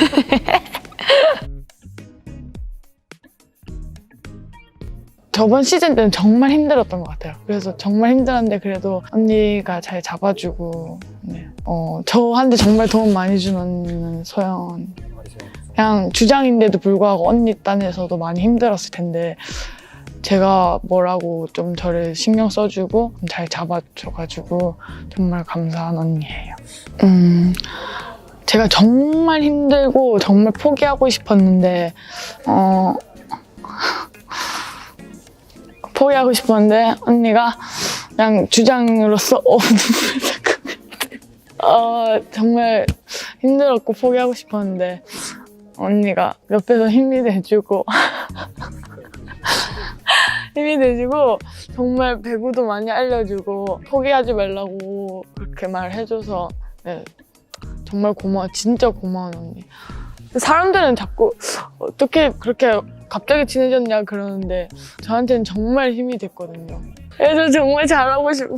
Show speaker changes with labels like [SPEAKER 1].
[SPEAKER 1] 저번 시즌 때는 정말 힘들었던 것 같아요. 그래서 정말 힘들었는데 그래도 언니가 잘 잡아주고 네. 어, 저한테 정말 도움 많이 준 언니는 소연 그냥 주장인데도 불구하고 언니 딴에서도 많이 힘들었을 텐데 제가 뭐라고 좀 저를 신경 써주고 잘 잡아줘가지고 정말 감사한 언니예요. 음, 제가 정말 힘들고 정말 포기하고 싶었는데 어, 포기하고 싶었는데 언니가 그냥 주장으로서 어, 정말 힘들었고 포기하고 싶었는데 언니가 옆에서 힘이 돼주고 힘이 돼주고 정말 배구도 많이 알려주고 포기하지 말라고 그렇게 말해줘서 네, 정말 고마워 진짜 고마운 언니. 사람들은 자꾸 어떻게 그렇게 갑자기 친해졌냐 그러는데 저한테는 정말 힘이 됐거든요. 그래서 정말 잘하고 싶어요